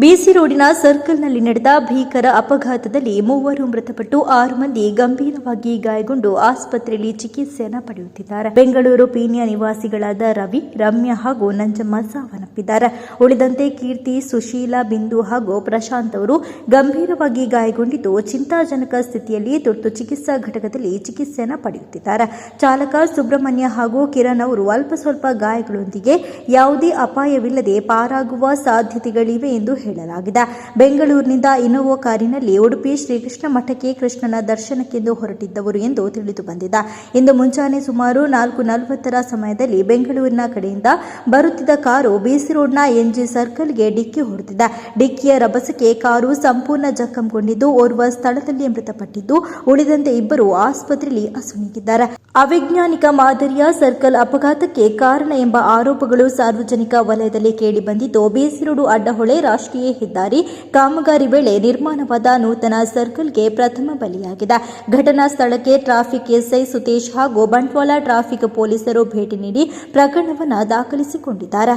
ಬಿಸಿ ರೋಡಿನ ಸರ್ಕಲ್ನಲ್ಲಿ ನಡೆದ ಭೀಕರ ಅಪಘಾತದಲ್ಲಿ ಮೂವರು ಮೃತಪಟ್ಟು ಆರು ಮಂದಿ ಗಂಭೀರವಾಗಿ ಗಾಯಗೊಂಡು ಆಸ್ಪತ್ರೆಯಲ್ಲಿ ಚಿಕಿತ್ಸೆಯನ್ನು ಪಡೆಯುತ್ತಿದ್ದಾರೆ. ಬೆಂಗಳೂರು ಪೀಣ್ಯ ನಿವಾಸಿಗಳಾದ ರವಿ, ರಮ್ಯಾ ಹಾಗೂ ನಂಜಮ್ಮ ಸಾವನ್ನಪ್ಪಿದ್ದಾರೆ ಉಳಿದಂತೆ ಕೀರ್ತಿ, ಸುಶೀಲಾ, ಬಿಂದು ಹಾಗೂ ಪ್ರಶಾಂತ್ ಅವರು ಗಂಭೀರವಾಗಿ ಗಾಯಗೊಂಡಿದ್ದು, ಚಿಂತಾಜನಕ ಸ್ಥಿತಿಯಲ್ಲಿ ತುರ್ತು ಚಿಕಿತ್ಸಾ ಘಟಕದಲ್ಲಿ ಚಿಕಿತ್ಸೆಯನ್ನು ಪಡೆಯುತ್ತಿದ್ದಾರೆ. ಚಾಲಕ ಸುಬ್ರಹ್ಮಣ್ಯ ಹಾಗೂ ಕಿರಣ್ ಅವರು ಅಲ್ಪ ಸ್ವಲ್ಪ ಗಾಯಗಳೊಂದಿಗೆ ಯಾವುದೇ ಅಪಾಯವಿಲ್ಲದೆ ಪಾರಾಗುವ ಸಾಧ್ಯತೆಗಳಿವೆ ಎಂದು ಹೇಳಲಾಗಿದೆ. ಬೆಂಗಳೂರಿನಿಂದ ಇನೋವಾ ಕಾರಿನಲ್ಲಿ ಉಡುಪಿ ಶ್ರೀಕೃಷ್ಣ ಮಠಕ್ಕೆ ಕೃಷ್ಣನ ದರ್ಶನಕ್ಕೆಂದು ಹೊರಟಿದ್ದವರು ಎಂದು ತಿಳಿದು ಬಂದಿದೆ. ಇಂದು ಮುಂಜಾನೆ ಸುಮಾರು ನಾಲ್ಕು ನಲವತ್ತರ ಸಮಯದಲ್ಲಿ ಬೆಂಗಳೂರಿನ ಕಡೆಯಿಂದ ಬರುತ್ತಿದ್ದ ಕಾರು ರೋಡ್ನ ಎನ್ಜಿ ಸರ್ಕಲ್ಗೆ ಡಿಕ್ಕಿ ಹೊಡೆದಿದ್ದ. ಡಿಕ್ಕಿಯ ರಭಸಕ್ಕೆ ಕಾರು ಸಂಪೂರ್ಣ ಜಖಂಗೊಂಡಿದ್ದು, ಓರ್ವ ಸ್ಥಳದಲ್ಲಿ ಮೃತಪಟ್ಟಿದ್ದು, ಉಳಿದಂತೆ ಇಬ್ಬರು ಆಸ್ಪತ್ರೆಯಲ್ಲಿ ಅಸುನೀಗಿದ್ದಾರೆ ಅವೈಜ್ಞಾನಿಕ ಮಾದರಿಯ ಸರ್ಕಲ್ ಅಪಘಾತಕ್ಕೆ ಕಾರಣ ಎಂಬ ಆರೋಪಗಳು ಸಾರ್ವಜನಿಕ ವಲಯದಲ್ಲಿ ಕೇಳಿಬಂದಿದ್ದು, ಬೇಸಿರೋಡು ಅಡ್ಡಹೊಳೆ ರಾಷ್ಟ್ರೀಯ ಹೆದ್ದಾರಿ ಕಾಮಗಾರಿ ವೇಳೆ ನಿರ್ಮಾಣವಾದ ನೂತನ ಸರ್ಕಲ್ಗೆ ಪ್ರಥಮ ಬಲಿಯಾಗಿದೆ. ಘಟನಾ ಸ್ಥಳಕ್ಕೆ ಟ್ರಾಫಿಕ್ ಎಸ್ಐ ಸುತೇಶ್ ಹಾಗೂ ಬಂಟ್ವಾಳ ಟ್ರಾಫಿಕ್ ಪೊಲೀಸರು ಭೇಟಿ ನೀಡಿ ಪ್ರಕರಣವನ್ನು ದಾಖಲಿಸಿಕೊಂಡಿದ್ದಾರೆ.